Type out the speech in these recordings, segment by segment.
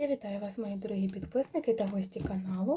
Я вітаю вас, мої дорогі підписники та гості каналу.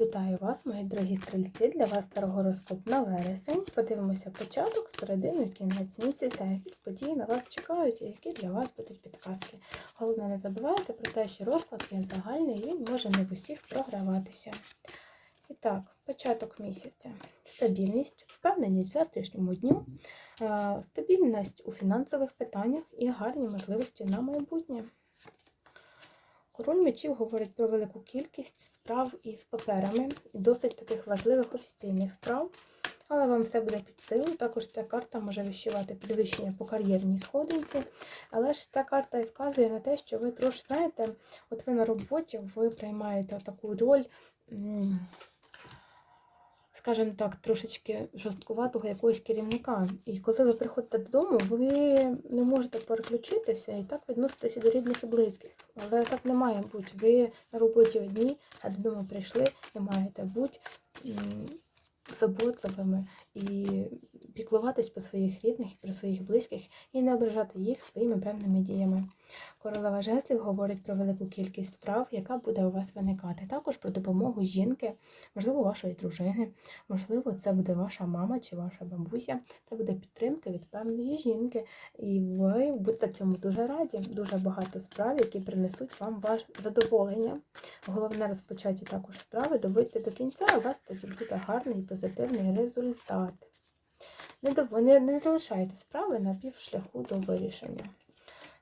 Вітаю вас, мої дорогі стрільці, для вас старогороскоп на вересень. Подивимося початок, середину кінець місяця, які події на вас чекають і які для вас будуть підказки. Головне, не забувайте про те, що розклад є загальний і він може не в усіх програватися. І так, початок місяця. Стабільність, впевненість в завтрашньому дню, е, стабільність у фінансових питаннях і гарні можливості на майбутнє. Король мечів говорить про велику кількість справ із паперами, досить таких важливих офіційних справ, але вам все буде під силу. Також ця карта може вищувати підвищення по кар'єрній сходинці. Але ж ця карта і вказує на те, що ви трошки, знаєте, от ви на роботі, ви приймаєте таку роль. Скажімо так, трошечки жорсткуватого якогось керівника. І коли ви приходите додому, ви не можете переключитися і так відноситися до рідних і близьких. Але так не має бути. Ви на роботі одні, а додому прийшли і маєте бути заботливими і піклуватись про своїх рідних і про своїх близьких і не ображати їх своїми певними діями. Королева жезлів говорить про велику кількість справ, яка буде у вас виникати. Також про допомогу жінки, можливо, вашої дружини, можливо, це буде ваша мама чи ваша бабуся. Це буде підтримка від певної жінки. І ви будете цьому дуже раді. Дуже багато справ, які принесуть вам ваше задоволення. Головне розпочаті також справи, доводьте до кінця, у вас тоді буде гарний позитивний результат. Не, залишайте справи на півшляху до вирішення.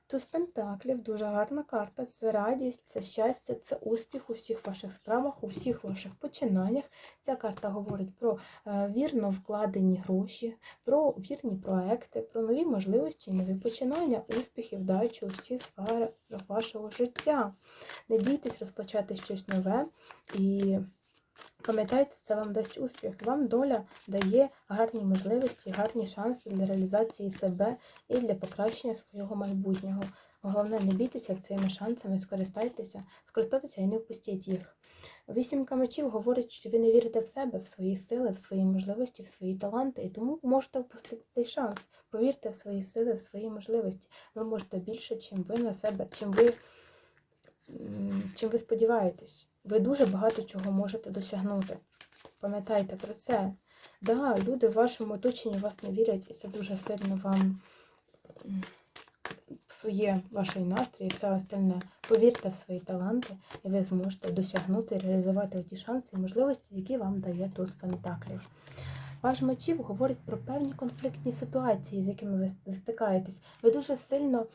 Туз Пентаклів дуже гарна карта. Це радість, це щастя, це успіх у всіх ваших справах, у всіх ваших починаннях. Ця карта говорить про е, вірно вкладені гроші, про вірні проекти, про нові можливості, нові починання, успіхи, вдачі у всіх сферах вашого життя. Не бійтесь розпочати щось нове і Пам'ятайте, це вам дасть успіх. Вам доля дає гарні можливості, гарні шанси для реалізації себе і для покращення свого майбутнього. Головне, не бійтеся цими шансами, скористайтеся, скористайтеся і не впустіть їх. Вісімка мечів говорить, що ви не вірите в себе, в свої сили, в свої можливості, в свої таланти, і тому можете впустити цей шанс. Повірте в свої сили, в свої можливості. Ви можете більше, чим ви на себе, чим ви, чим ви сподіваєтесь. Ви дуже багато чого можете досягнути. Пам'ятайте про це. Да, люди в вашому оточенні вас не вірять, і це дуже сильно вам псує ваш настрій і все остальне. Повірте в свої таланти, і ви зможете досягнути реалізувати ті шанси і можливості, які вам дає туз Пентаклів. Ваш мечів говорить про певні конфліктні ситуації, з якими ви стикаєтесь. Ви дуже сильно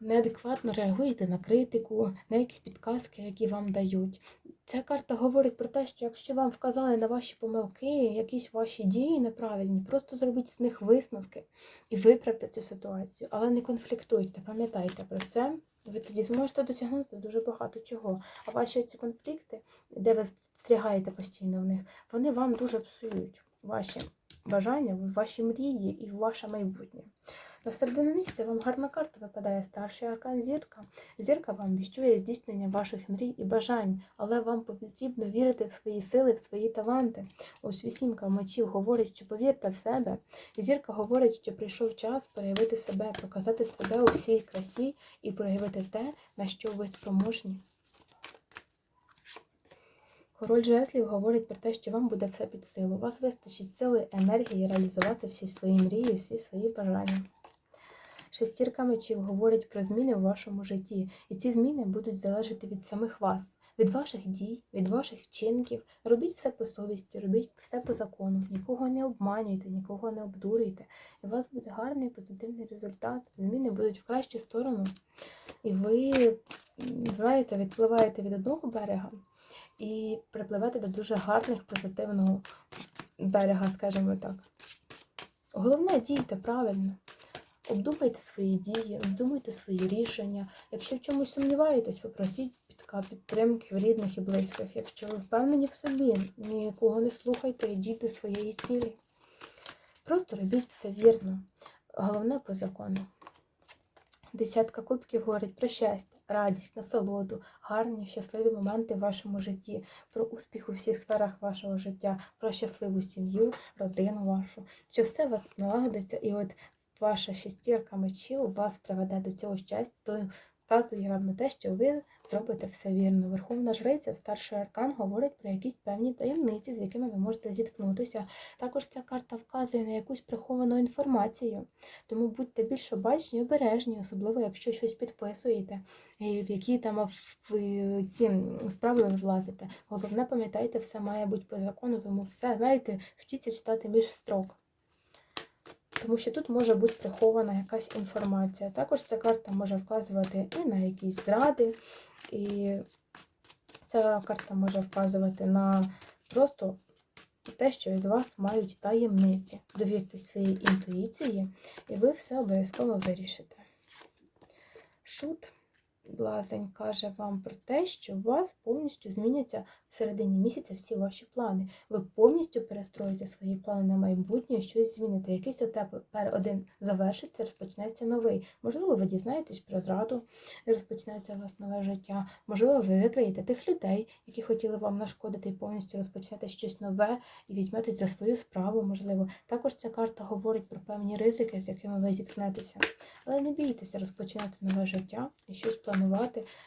неадекватно реагуєте на критику, на якісь підказки, які вам дають. Ця карта говорить про те, що якщо вам вказали на ваші помилки, якісь ваші дії неправильні, просто зробіть з них висновки і виправте цю ситуацію, але не конфліктуйте, пам'ятайте про це. Ви тоді зможете досягнути дуже багато чого. А ваші ці конфлікти, де ви встрягаєте постійно в них, вони вам дуже псують ваші бажання, ваші мрії і ваше майбутнє. На середину місяця вам гарна карта випадає старший аркан зірка. Зірка вам віщує здійснення ваших мрій і бажань, але вам потрібно вірити в свої сили, в свої таланти. Ось вісімка мечів говорить, що повірте в себе. Зірка говорить, що прийшов час проявити себе, показати себе у всій красі і проявити те, на що ви спроможні. Король жезлів говорить про те, що вам буде все під силу. У вас вистачить сили, енергії реалізувати всі свої мрії, всі свої бажання. Шестірка мечів говорить про зміни у вашому житті, і ці зміни будуть залежати від самих вас, від ваших дій, від ваших вчинків. Робіть все по совісті, робіть все по закону, нікого не обманюйте, нікого не обдурюйте. І у вас буде гарний позитивний результат. Зміни будуть в кращу сторону. І ви, знаєте, відпливаєте від одного берега і припливете до дуже гарних позитивного берега, скажімо так. Головне, дійте правильно. Обдумайте свої дії, обдумайте свої рішення. Якщо в чомусь сумніваєтесь, попросіть підка підтримки в рідних і близьких. Якщо ви впевнені в собі, нікого не слухайте, йдіть до своєї цілі. Просто робіть все вірно. Головне по закону. Десятка кубків говорить про щастя, радість, насолоду, гарні, щасливі моменти в вашому житті, про успіх у всіх сферах вашого життя, про щасливу сім'ю, родину вашу, що все вас налагодиться, і от ваша шестірка мечів вас приведе до цього щастя, до вказує вам на те, що ви зробите все вірно. Верховна жриця, старший аркан, говорить про якісь певні таємниці, з якими ви можете зіткнутися. Також ця карта вказує на якусь приховану інформацію. Тому будьте більш обачні і обережні, особливо якщо щось підписуєте, і в які там в ці справи ви влазите. Головне, пам'ятайте, все має бути по закону, тому все, знаєте, вчіться читати між строк. Тому що тут може бути прихована якась інформація. Також ця карта може вказувати і на якісь зради, і ця карта може вказувати на просто те, що від вас мають таємниці. Довірте своїй інтуїції, і ви все обов'язково вирішите. Шут. Блазень каже вам про те, що у вас повністю зміняться в середині місяця всі ваші плани. Ви повністю перестроїте свої плани на майбутнє, щось зміните. Якийсь етап один завершиться, розпочнеться новий. Можливо, ви дізнаєтесь про зраду, розпочнеться у вас нове життя. Можливо, ви викриєте тих людей, які хотіли вам нашкодити, і повністю розпочнете щось нове і візьметесь за свою справу. Можливо, також ця карта говорить про певні ризики, з якими ви зіткнетеся. Але не бійтеся розпочинати нове життя і щось планувати,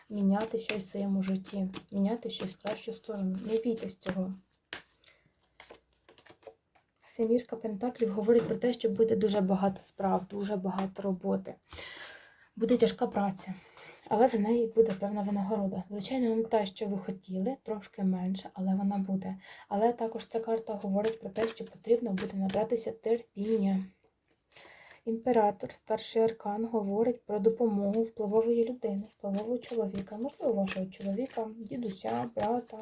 міняти щось в своєму житті, міняти щось в кращу сторону. Не бійтесь цього. Семірка Пентаклів говорить про те, що буде дуже багато справ, дуже багато роботи. Буде тяжка праця, але за неї буде певна винагорода. Звичайно, не те, що ви хотіли, трошки менше, але вона буде. Але також ця карта говорить про те, що потрібно буде набратися терпіння. Імператор, старший аркан, говорить про допомогу впливової людини, впливового чоловіка, можливо, вашого чоловіка, дідуся, брата,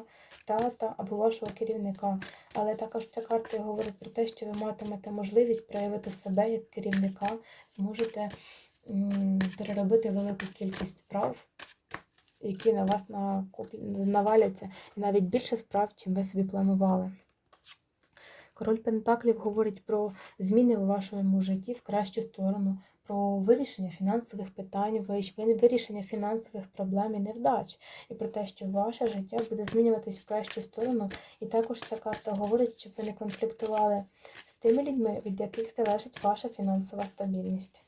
тата або вашого керівника. Але також ця карта говорить про те, що ви матимете можливість проявити себе як керівника, зможете переробити велику кількість справ, які на вас наваляться, і навіть більше справ, чим ви собі планували. Король Пентаклів говорить про зміни у вашому житті в кращу сторону, про вирішення фінансових питань, вирішення фінансових проблем і невдач, і про те, що ваше життя буде змінюватись в кращу сторону. І також ця карта говорить, щоб ви не конфліктували з тими людьми, від яких залежить ваша фінансова стабільність.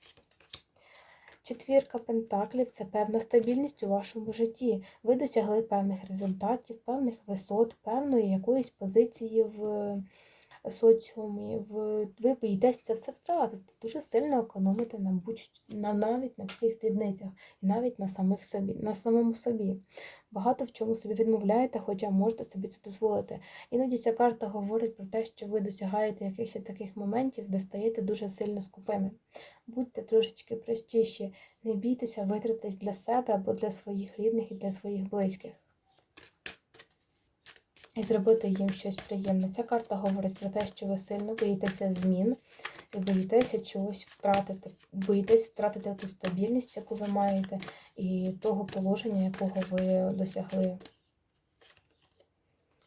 Четвірка пентаклів це певна стабільність у вашому житті. Ви досягли певних результатів, певних висот, певної якоїсь позиції в соціумі, ви боїтесь це все втратити. Дуже сильно економите на будь на навіть на всіх дрібницях, і навіть на самих собі, на самому собі. Багато в чому собі відмовляєте, хоча можете собі це дозволити. Іноді ця карта говорить про те, що ви досягаєте якихось таких моментів, де стаєте дуже сильно скупими. Будьте трошечки простіші, не бійтеся витратись для себе або для своїх рідних і для своїх близьких і зробити їм щось приємне. Ця карта говорить про те, що ви сильно боїтеся змін і боїтеся чогось втратити, боїтесь втратити ту стабільність, яку ви маєте, і того положення, якого ви досягли.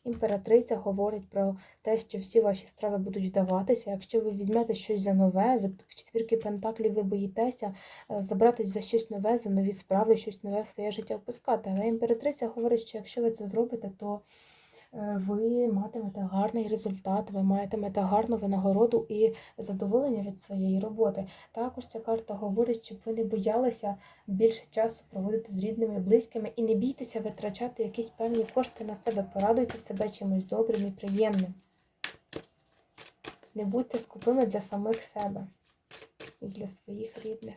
Імператриця говорить про те, що всі ваші справи будуть вдаватися. Якщо ви візьмете щось за нове, в четвірки Пентаклів ви боїтеся е, забратись за щось нове, за нові справи, щось нове в своє життя впускати. Але імператриця говорить, що якщо ви це зробите, то ви матимете гарний результат, ви матимете гарну винагороду і задоволення від своєї роботи. Також ця карта говорить, щоб ви не боялися більше часу проводити з рідними, і близькими і не бійтеся витрачати якісь певні кошти на себе. Порадуйте себе чимось добрим і приємним. Не будьте скупими для самих себе і для своїх рідних.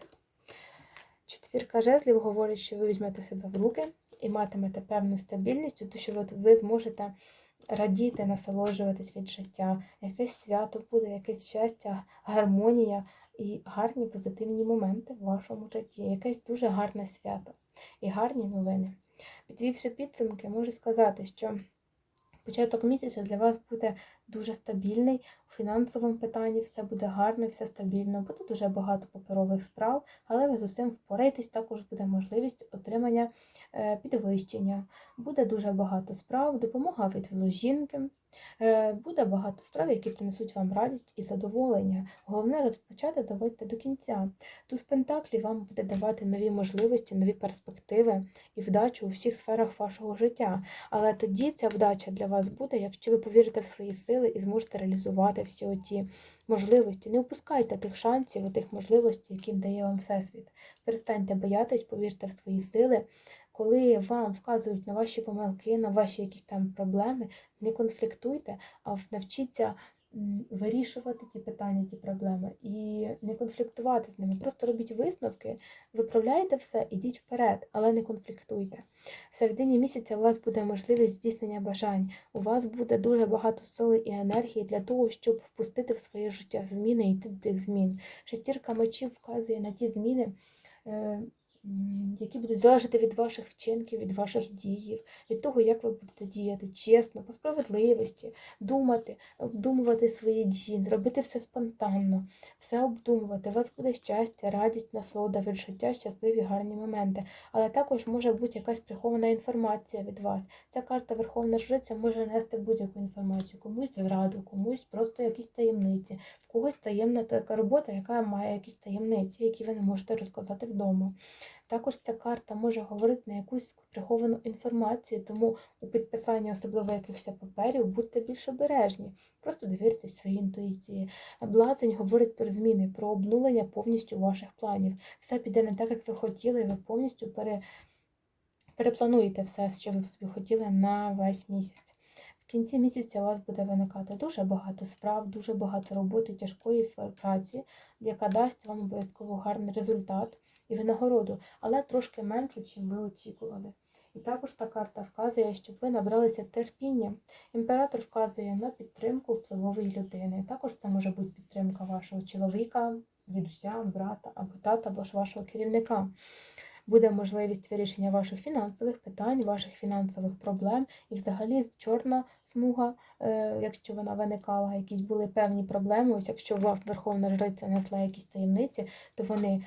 Четвірка жезлів говорить, що ви візьмете себе в руки і матимете певну стабільність, тому що от ви зможете радіти, насолоджуватись від життя. Якесь свято буде, якесь щастя, гармонія і гарні позитивні моменти в вашому житті. Якесь дуже гарне свято і гарні новини. Підвівши підсумки, можу сказати, що. Початок місяця для вас буде дуже стабільний у фінансовому питанні, все буде гарно, все стабільно, буде дуже багато паперових справ, але ви з усім впораєтесь, також буде можливість отримання е, підвищення. Буде дуже багато справ, допомога від жінки, Буде багато справ, які принесуть вам радість і задоволення. Головне розпочати доводьте до кінця. Туз Пентаклі вам буде давати нові можливості, нові перспективи і вдачу у всіх сферах вашого життя. Але тоді ця вдача для вас буде, якщо ви повірите в свої сили і зможете реалізувати всі оті можливості. Не упускайте тих шансів, тих можливостей, які дає вам Всесвіт. Перестаньте боятись, повірте в свої сили. Коли вам вказують на ваші помилки, на ваші якісь там проблеми, не конфліктуйте, а навчіться вирішувати ті питання, ті проблеми і не конфліктувати з ними. Просто робіть висновки, виправляйте все, ідіть вперед, але не конфліктуйте. В середині місяця у вас буде можливість здійснення бажань. У вас буде дуже багато сили і енергії для того, щоб впустити в своє життя зміни і йти до тих змін. Шестірка мечів вказує на ті зміни. Які будуть залежати від ваших вчинків, від ваших діїв, від того, як ви будете діяти чесно, по справедливості, думати, обдумувати свої дії, робити все спонтанно, все обдумувати. У вас буде щастя, радість, насолода від життя, щасливі, гарні моменти. Але також може бути якась прихована інформація від вас. Ця карта Верховна Жриця може нести будь-яку інформацію, комусь зраду, комусь просто якісь таємниці, в когось таємна така робота, яка має якісь таємниці, які ви не можете розказати вдома. Також ця карта може говорити на якусь приховану інформацію, тому у підписанні особливо якихось паперів будьте більш обережні. Просто довіртесь своїй інтуїції. Блазень говорить про зміни, про обнулення повністю ваших планів. Все піде не так, як ви хотіли, і ви повністю пере... переплануєте все, що ви собі хотіли на весь місяць. В кінці місяця у вас буде виникати дуже багато справ, дуже багато роботи, тяжкої праці, яка дасть вам обов'язково гарний результат і винагороду, але трошки меншу, чим ви очікували. І також та карта вказує, щоб ви набралися терпіння. Імператор вказує на підтримку впливової людини. Також це може бути підтримка вашого чоловіка, дідуся, брата або тата, або ж вашого керівника. Буде можливість вирішення ваших фінансових питань, ваших фінансових проблем, і взагалі чорна смуга, е, якщо вона виникала, якісь були певні проблеми. Ось якщо Верховна Жриця несла якісь таємниці, то вони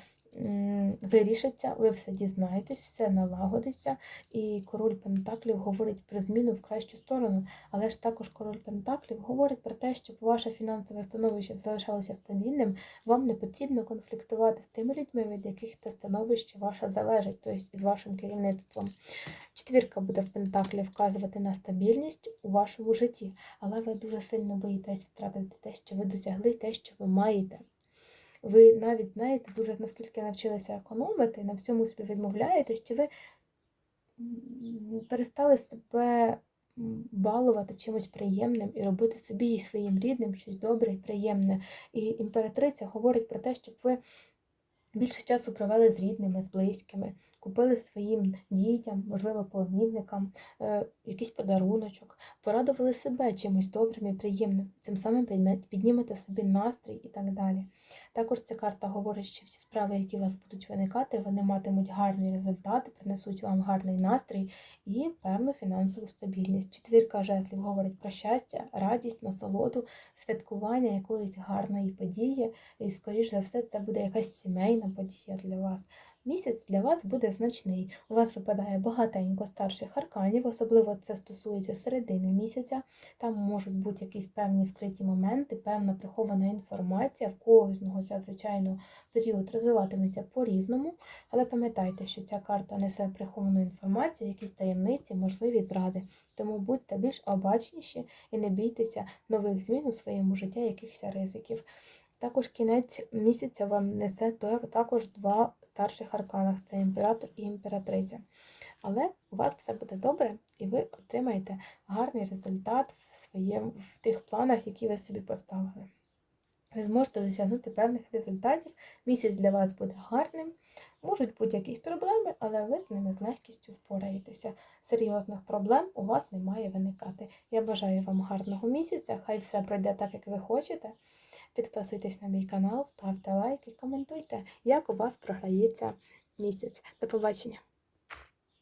вирішиться, ви все дізнаєтесь, все налагодиться, і король Пентаклів говорить про зміну в кращу сторону. Але ж також король Пентаклів говорить про те, щоб ваше фінансове становище залишалося стабільним, вам не потрібно конфліктувати з тими людьми, від яких те становище ваше залежить, тобто з вашим керівництвом. Четвірка буде в Пентаклі вказувати на стабільність у вашому житті, але ви дуже сильно боїтесь втратити те, що ви досягли, те, що ви маєте ви навіть знаєте, дуже наскільки навчилися економити, на всьому собі відмовляєте, що ви перестали себе балувати чимось приємним і робити собі і своїм рідним щось добре і приємне. І імператриця говорить про те, щоб ви більше часу провели з рідними, з близькими, купили своїм дітям, можливо, племінникам е, якийсь подаруночок, порадували себе чимось добрим і приємним, цим самим піднімете собі настрій і так далі. Також ця карта говорить, що всі справи, які у вас будуть виникати, вони матимуть гарні результати, принесуть вам гарний настрій і певну фінансову стабільність. Четвірка жезлів говорить про щастя, радість, насолоду, святкування якоїсь гарної події, і, скоріш за все, це буде якась сімейна подія для вас. Місяць для вас буде значний. У вас випадає багатенько старших арканів, особливо це стосується середини місяця. Там можуть бути якісь певні скриті моменти, певна прихована інформація. В кожного ця, звичайно, період розвиватиметься по-різному. Але пам'ятайте, що ця карта несе приховану інформацію, якісь таємниці, можливі зради. Тому будьте більш обачніші і не бійтеся нових змін у своєму житті, якихось ризиків. Також кінець місяця вам несе також два старших арканах це імператор і імператриця. Але у вас все буде добре, і ви отримаєте гарний результат в, своєму, в тих планах, які ви собі поставили. Ви зможете досягнути певних результатів. Місяць для вас буде гарним. Можуть бути якісь проблеми, але ви з ними з легкістю впораєтеся. Серйозних проблем у вас не має виникати. Я бажаю вам гарного місяця, хай все пройде так, як ви хочете. Підписуйтесь на мій канал, ставте лайки, коментуйте, як у вас програється місяць. До побачення!